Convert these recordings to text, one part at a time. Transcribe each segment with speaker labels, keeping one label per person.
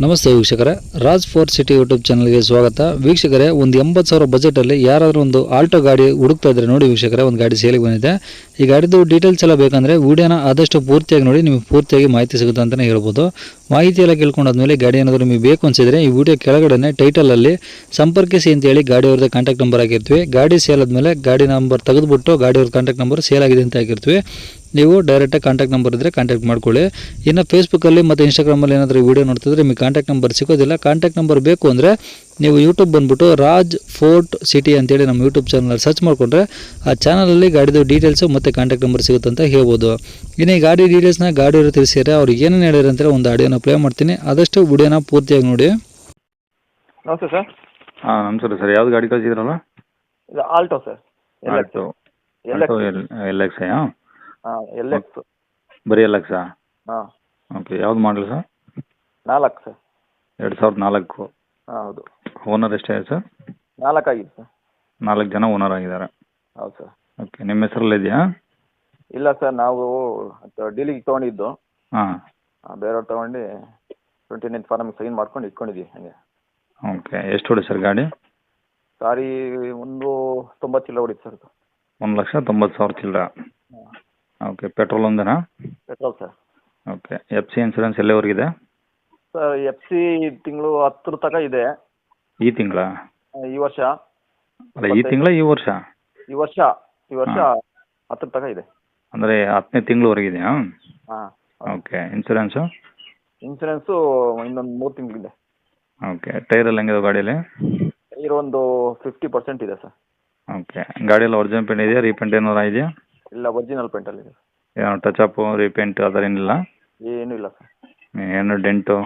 Speaker 1: ನಮಸ್ತೆ ವೀಕ್ಷಕರೇ, Raj four city YouTube ಚಾನಲ್ಗೆ ಸ್ವಾಗತ. ವೀಕ್ಷಕರೇ, ಒಂದು ಎಂಬತ್ತು ಸಾವಿರ ಬಜೆಟಲ್ಲಿ ಯಾರಾದರೂ ಒಂದು ಆಲ್ಟೋ ಗಾಡಿ ಹುಡುಕ್ತಾ ಇದ್ದರೆ ನೋಡಿ ವೀಕ್ಷಕರೇ, ಒಂದು ಗಾಡಿ ಸೇಲಿಗೆ ಬಂದಿದೆ. ಈ ಗಾಡಿದು ಡೀಟೇಲ್ಸ್ ಎಲ್ಲ ಬೇಕಂದರೆ ವೀಡಿಯೋನ ಆದಷ್ಟು ಪೂರ್ತಿಯಾಗಿ ನೋಡಿ, ನಿಮಗೆ ಪೂರ್ತಿಯಾಗಿ ಮಾಹಿತಿ ಸಿಗುತ್ತೆ ಅಂತಲೇ ಹೇಳ್ಬೋದು. ಮಾಹಿತಿ ಎಲ್ಲ ಕೇಳ್ಕೊಂಡಾದ್ಮೇಲೆ ಗಾಡಿ ಏನಾದರೂ ನಿಮಗೆ ಬೇಕು ಅನ್ಸಿದ್ರೆ ಈ ವಿಡಿಯೋ ಕೆಳಗಡೆ ಟೈಟಲಲ್ಲಿ ಸಂಪರ್ಕಿಸಿ ಅಂತೇಳಿ ಗಾಡಿಯವ್ರದ್ದು ಕಾಂಟ್ಯಾಕ್ಟ್ ನಂಬರ್ ಆಗಿರ್ತೀವಿ ಗಾಡಿ ಸೇಲ್ ಆದಮೇಲೆ ಗಾಡಿ ನಂಬರ್ ತೆಗೆದುಬಿಟ್ಟು ಗಾಡಿಯವ್ರ ಕಾಂಟ್ಯಾಕ್ಟ್ ನಂಬರ್ ಸೇಲ್ ಆಗಿದೆ ಅಂತ ಹಾಕಿರ್ತೀವಿ. ನೀವು ಡೈರೆಕ್ಟಾಗಿ ಕಾಂಟ್ಯಾಕ್ಟ್ ನಂಬರ್ ಇದ್ದರೆ ಕಾಂಟ್ಯಾಕ್ಟ್ ಮಾಡ್ಕೊಳ್ಳಿ. ಇನ್ನು ಫೇಸ್ಬುಕ್ಕಲ್ಲಿ ಮತ್ತು ಇನ್ಸ್ಟಾಗ್ರಾಮಲ್ಲಿ ಏನಾದರೂ ವೀಡಿಯೋ ನೋಡ್ತಿದ್ರೆ ನಿಮಗೆ ಕಾಂಟ್ಯಾಕ್ಟ್ ನಂಬರ್ ಸಿಗೋದಿಲ್ಲ. ಕಾಂಟ್ಯಾಕ್ಟ್ ನಂಬರ್ ಬೇಕು ಅಂದರೆ ನೀವು ಯೂಟ್ಯೂಬ್ ಬಂದುಬಿಟ್ಟು ರಾಜ್ ಫೋರ್ಟ್ ಸಿಟಿ ಅಂತೇಳಿ ನಮ್ಮ ಯೂಟ್ಯೂಬ್ ಚಾನಲಲ್ಲಿ ಸರ್ಚ್ ಮಾಡಿಕೊಂಡ್ರೆ ಆ ಚಾನಲಲ್ಲಿ ಗಾಡಿದು ಡೀಟೇಲ್ಸು ಮತ್ತು ಕಾಂಟ್ಯಾಕ್ಟ್ ನಂಬರ್ ಸಿಗುತ್ತೆ ಅಂತ ಹೇಳ್ಬೋದು. ಇನ್ನು ಈ ಗಾಡಿ ಡೀಟೇಲ್ಸ್ನ ಗಾಡಿಯವರು ತಿಳಿಸಿದ್ರೆ ಅವ್ರು ಏನೇನು ಹೇಳಿದ್ರೆ ಅಂತ ಒಂದು ಆಡಿಯೋನ ಪ್ಲೇ ಮಾಡ್ತೀನಿ. ಆದಷ್ಟು ವಿಡಿಯೋನ ಪೂರ್ತಿಯಾಗಿ ನೋಡಿ.
Speaker 2: ನಮಸ್ತೆ ಸರ್.
Speaker 3: ಹಾಂ ನಮಸ್ಕಾರ ಸರ್. ಯಾವ್ದು ಗಾಡಿ ಕಳಿಸಿದ್ರಲ್ಲ?
Speaker 2: ಇದು Alto sir.
Speaker 3: Alto
Speaker 2: L X
Speaker 3: I ಹಾಂ
Speaker 2: ಎಲ್ ಎಕ್ಸ್.
Speaker 3: ಬರೀ ಎಲ್ ಎಕ್ಸಾ?
Speaker 2: ಹಾಂ.
Speaker 3: ಓಕೆ ಯಾವ್ದು ಮಾಡಲ್ ಸರ್?
Speaker 2: ನಾಲ್ಕು ಸರ್.
Speaker 3: ಎರಡು ಸಾವಿರದ ನಾಲ್ಕು.
Speaker 2: ಹಾಂ ಹೌದು.
Speaker 3: ಓನರ್ ಎಷ್ಟೇ ಸರ್?
Speaker 2: ನಾಲ್ಕು ಆಗಿದೆ ಸರ್.
Speaker 3: ನಾಲ್ಕು ಜನ ಓನರ್ ಆಗಿದ್ದಾರೆ.
Speaker 2: ಹೌದು ಸರ್.
Speaker 3: ಓಕೆ ನಿಮ್ಮ ಹೆಸರಲ್ಲಿ ಇದೆಯಾ?
Speaker 2: ಇಲ್ಲ ಸರ್ ನಾವು ಡೀಲಿಗೆ ತೊಗೊಂಡಿದ್ದು.
Speaker 3: ಹಾಂ.
Speaker 2: ಬೇರೆಯವ್ರು ತೊಗೊಂಡು ಟ್ವೆಂಟಿ ನೈನ್ ಫಾರ್ಮಿಗೆ ಸೈನ್ ಮಾಡ್ಕೊಂಡು ಇಟ್ಕೊಂಡಿದ್ದೀವಿ ಹಾಗೆ.
Speaker 3: ಓಕೆ ಎಷ್ಟು ಹೊಡಿ ಸರ್ ಗಾಡಿ?
Speaker 2: ಸಾರಿ ಒಂದು ತೊಂಬತ್ತು ಚಿಲ್ಲರೆ ಹೊಡಿತು ಸರ್
Speaker 3: ಒಂದು ಲಕ್ಷ ತೊಂಬತ್ತು ಸಾವಿರ ಚಿಲ್ಲರ. Okay petrol ಒಂದೇನಾ?
Speaker 2: Petrol sir
Speaker 3: okay F C insurance ಎಲ್ಲಿವರೆಗಿದೆ?
Speaker 2: Sir F C ತಿಂಗಳು ಹತ್ತರ ತನಕ ಇದೆ.
Speaker 3: ಈ ತಿಂಗಳ?
Speaker 2: ಆ, ಈ ವರ್ಷ.
Speaker 3: ಅಲ್ಲ ಈ ತಿಂಗಳ ಈ ವರ್ಷ?
Speaker 2: ಈ ವರ್ಷ ಈ ವರ್ಷ ಹತ್ತರ ತನಕ ಇದೆ.
Speaker 3: ಅಂದರೆ ಹತ್ತನೇ ತಿಂಗಳವರೆಗಿದೆಯಾ
Speaker 2: ಹಾಂ
Speaker 3: ಓಕೆ ಇನ್ಸೂರೆನ್ಸು
Speaker 2: ಇನ್ಸೂರೆನ್ಸು ಇನ್ನೊಂದು ಮೂರು ತಿಂಗಳಿದೆ
Speaker 3: ಓಕೆ ಟೈರಲ್ಲಿ ಹೆಂಗಿದೆ ಗಾಡಿಯಲ್ಲಿ?
Speaker 2: ಟೈರ್ ಒಂದು ಫಿಫ್ಟಿ ಪರ್ಸೆಂಟ್ ಇದೆ ಸರ್
Speaker 3: ಓಕೆ ಗಾಡಿಯಲ್ಲಿ ಒರಿಜಿನಲ್ ಪೇಂಟ್ ಇದೆಯಾ? ರೀಪೇಂಟ್ ಏನಾರು ಇದೆಯಾ
Speaker 2: ಇಲ್ಲ ಒರಿಜಿನಲ್ ಪೇಂಟಲ್ಲಿದೆ
Speaker 3: ಏನು ಟಚ್ ಅಪ್ ರೀಪೇಂಟ್ ಆ ಥರ ಏನಿಲ್ಲ?
Speaker 2: ಏನೂ ಇಲ್ಲ ಸರ್
Speaker 3: ಏನು ಡೆಂಟು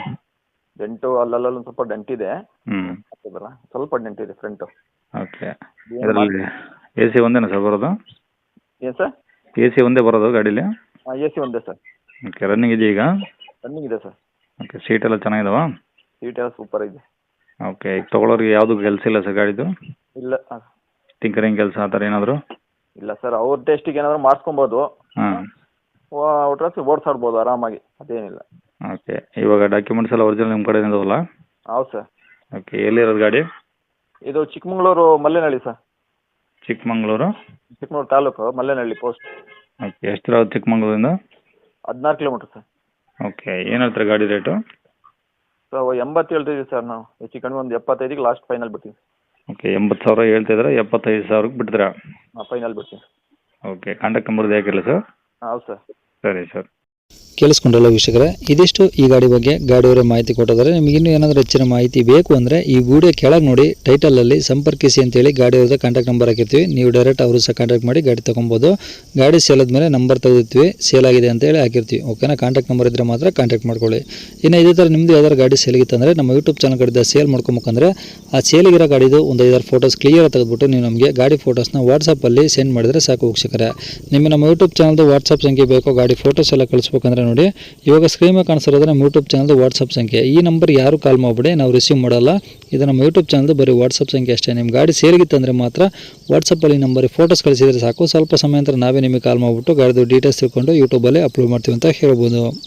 Speaker 2: ಡೆಂಟು ಅಲ್ಲಲ್ಲೊಂದು ಸ್ವಲ್ಪ ಡೆಂಟ್ ಇದೆ.
Speaker 3: ಹ್ಞೂ
Speaker 2: ಸ್ವಲ್ಪ ಡೆಂಟ್ ಇದೆ ಫ್ರಂಟು
Speaker 3: ಓಕೆ ಇದರಲ್ಲಿ ಎ ಸಿ ಒಂದೇನಾ ಸರ್ ಬರೋದು?
Speaker 2: ಏನು ಸರ್
Speaker 3: ಎ ಸಿ ಒಂದೇ ಬರೋದು ಗಾಡೀಲಿ?
Speaker 2: ಎ ಸಿ ಒಂದೇ ಸರ್
Speaker 3: ಓಕೆ ರನ್ನಿಂಗ್ ಇದೆ ಈಗ?
Speaker 2: ರನ್ನಿಂಗ್ ಇದೆ ಸರ್
Speaker 3: ಓಕೆ ಸೀಟ್ ಎಲ್ಲ ಚೆನ್ನಾಗಿದಾವ?
Speaker 2: ಸೀಟ್ ಎಲ್ಲ ಸೂಪರ್ ಇದೆ.
Speaker 3: ಓಕೆ ಈಗ ತೊಗೊಳೋರಿಗೆ ಯಾವುದು ಕೆಲಸ ಇಲ್ಲ ಸರ್ ಗಾಡಿದು?
Speaker 2: ಇಲ್ಲ
Speaker 3: ಟಿಂಕರಿಂಗ್ ಕೆಲಸ ಆ ಥರ ಏನಾದರೂ?
Speaker 2: ಇಲ್ಲ ಸರ್ ಅವ್ರ ಟೇಸ್ಟಿಗೆ ಏನಾದ್ರು ಮಾಡಿಸ್ಕೊಬೋದು.
Speaker 3: ಹಾಂ.
Speaker 2: ಒಟ್ರಾಸಿ ಓಡಿಸಾಡ್ಬೋದು ಆರಾಮಾಗಿ ಅದೇನಿಲ್ಲ.
Speaker 3: ಓಕೆ ಇವಾಗ ಡಾಕ್ಯುಮೆಂಟ್ಸ್ ಎಲ್ಲ ಒರಿಜಿನಲ್ ನಿಮ್ಮ ಕಡೆ ಇದಾವಲ್ಲ?
Speaker 2: ಹೌದು ಸರ್.
Speaker 3: ಓಕೆ ಎಲ್ಲಿರೋದು ಗಾಡಿ?
Speaker 2: ಇದು Chikkamagaluru Mallenahalli sir.
Speaker 3: Chikmagalur?
Speaker 2: Chikkamagaluru taluk Mallenahalli post
Speaker 3: okay ಎಷ್ಟು ಚಿಕ್ಕಮಂಗ್ಳೂರಿಂದ?
Speaker 2: ಹದಿನಾರು ಕಿಲೋಮೀಟ್ರ್ ಸರ್.
Speaker 3: ಓಕೆ ಏನು ಹೇಳ್ತಾರೆ ಗಾಡಿ ರೇಟು?
Speaker 2: ಸೊ ಎಂಬತ್ತು ಹೇಳ್ತಿದ್ದೀವಿ ಸರ್ ನಾವು ಹೆಚ್ಚು ಕಡಿಮೆ ಒಂದು ಎಪ್ಪತ್ತೈದಿಗೆ ಲಾಸ್ಟ್ ಫೈನಲ್ ಬಿಡ್ತೀವಿ
Speaker 3: ಓಕೆ ಎಂಬತ್ತು ಸಾವಿರ ಹೇಳ್ತಿದ್ರೆ ಎಪ್ಪತ್ತೈದು ಸಾವಿರಕ್ಕೆ ಬಿಡ್ತೀರಾ
Speaker 2: ಹಾಂ ಫೈನಲ್ ಬಿಡ್ತೀನಿ.
Speaker 3: ಓಕೆ ಕಾಂಟ್ಯಾಕ್ಟ್ ನಂಬರ್ದು ಯಾಕಿಲ್ಲ ಸರ್
Speaker 2: ಹೌದು ಸರ್
Speaker 3: ಸರಿ ಸರ್
Speaker 1: ಕೇಳಿಸ್ಕೊಂಡಲ್ಲ ವೀಕ್ಷಕರೇ. ಇದಿಷ್ಟು ಈ ಗಾಡಿ ಬಗ್ಗೆ ಗಾಡಿಯವರೇ ಮಾಹಿತಿ ಕೊಟ್ಟಿದ್ದಾರೆ. ನಿಮಗೆ ಇನ್ನೂ ಏನಾದರೂ ಹೆಚ್ಚಿನ ಮಾಹಿತಿ ಬೇಕು ಅಂದರೆ ಈ ವಿಡಿಯೋ ಕೆಳಗೆ ನೋಡಿ ಟೈಟಲಲ್ಲಿ ಸಂಪರ್ಕಿಸಿ ಅಂತೇಳಿ ಗಾಡಿಯವ್ರದ್ದು ಕಾಂಟ್ಯಾಕ್ಟ್ ನಂಬರ್ ಹಾಕಿರ್ತೀವಿ. ನೀವು ಡೈರೆಕ್ಟ್ ಅವರು ಸಹ ಕಾಂಟ್ಯಾಕ್ಟ್ ಮಾಡಿ ಗಾಡಿ ತೊಗೊಬೋದು. ಗಾಡಿ ಸೇಲ್ ಮೇಲೆ ನಂಬರ್ ತೆಗೆದಿರ್ತೀವಿ. ಸೇಲ್ ಆಗಿದೆ ಅಂತೇಳಿ ಹಾಕಿರ್ತೀವಿ. ಓಕೆನಾ ಕಾಂಟ್ಯಾಕ್ಟ್ ನಂಬರ್ ಇದ್ದರೆ ಮಾತ್ರ ಕಾಂಟ್ಯಾಕ್ಟ್ ಮಾಡ್ಕೊಳ್ಳಿ. ಇನ್ನು ಇದೇ ಥರ ನಿಮ್ಮದು ಯಾವ್ದಾರು ಗಾಡಿ ಅಂದರೆ ನಮ್ಮ ಯೂಟ್ಯೂಬ್ ಚಾನಲ್ ಕಡೆದ ಸೇಲ್ ಮಾಡ್ಕೊಬೇಕಂದ್ರೆ ಆ ಸೇಲಿಗಿರೋ ಗಾಡಿದು ಒಂದು ಐದಾರು ಫೋಟೋಸ್ ಕ್ಲಿಯರ್ ತೆಗೆದುಬಿಟ್ಟು ನೀವು ನಮಗೆ ಗಾಡಿ ಫೋಟೋಸ್ನ ವಾಟ್ಸಪ್ಪಲ್ಲಿ ಸೆಂಡ್ ಮಾಡಿದರೆ ಸಾಕು ವೀಕ್ಷಕರೇ. ನಿಮ್ಮ ನಮ್ಮ ಯೂಟ್ಯೂಬ್ ಚಾನಲ್ದು ವಾಟ್ಸಪ್ ಸಂಖ್ಯೆ ಬೇಕೋ ಗಾಡಿ ಫೋಟೋಸ್ ಎಲ್ಲ ಕಳಿಸ್ಬೇಕಂದ್ರೆ ನೋಡಿ. ಇವಾಗ ಸ್ಕ್ರೀನ್ ಮೇಲೆ ನಮ್ಮ ಯೂಟ್ಯೂಬ್ ಚಾನಲ್ದು ವಾಟ್ಸಪ್ ಸಂಖ್ಯೆ. ಈ ನಂಬರ್ ಯಾರು ಕಾಲ್ ಮಾಡಿಬಿಡಿ, ನಾವು ರಿಸೀವ್ ಮಾಡಲ್ಲ. ಇದು ನಮ್ಮ ಯೂಟ್ಯೂಬ್ ಚಾನಲ್ದು ಬರೀ ವಾಟ್ಸಪ್ ಸಂಖ್ಯೆ ಅಷ್ಟೇ. ನಿಮ್ಮ ಗಾಡಿ ಸೇರಿಗಿತ್ತಂದರೆ ಮಾತ್ರ ವಾಟ್ಸಪ್ಪಲ್ಲಿ ನಂಬರ್ ಫೋಟೋಸ್ ಕಳಿಸಿದರೆ ಸಾಕು. ಸ್ವಲ್ಪ ಸಮಯ ನಂತರ ನಾವೇ ನಿಮಗೆ ಕಾಲ್ ಮಾಡಿಬಿಟ್ಟು ಗಾಡಿದು ಡೀಟೇಲ್ಸ್ ತಿಳ್ಕೊಂಡು ಯೂಟ್ಯೂಬಲ್ಲಿ ಅಪ್ಲೋಡ್ ಮಾಡ್ತೀವಿ ಅಂತ ಹೇಳ್ಬೋದು.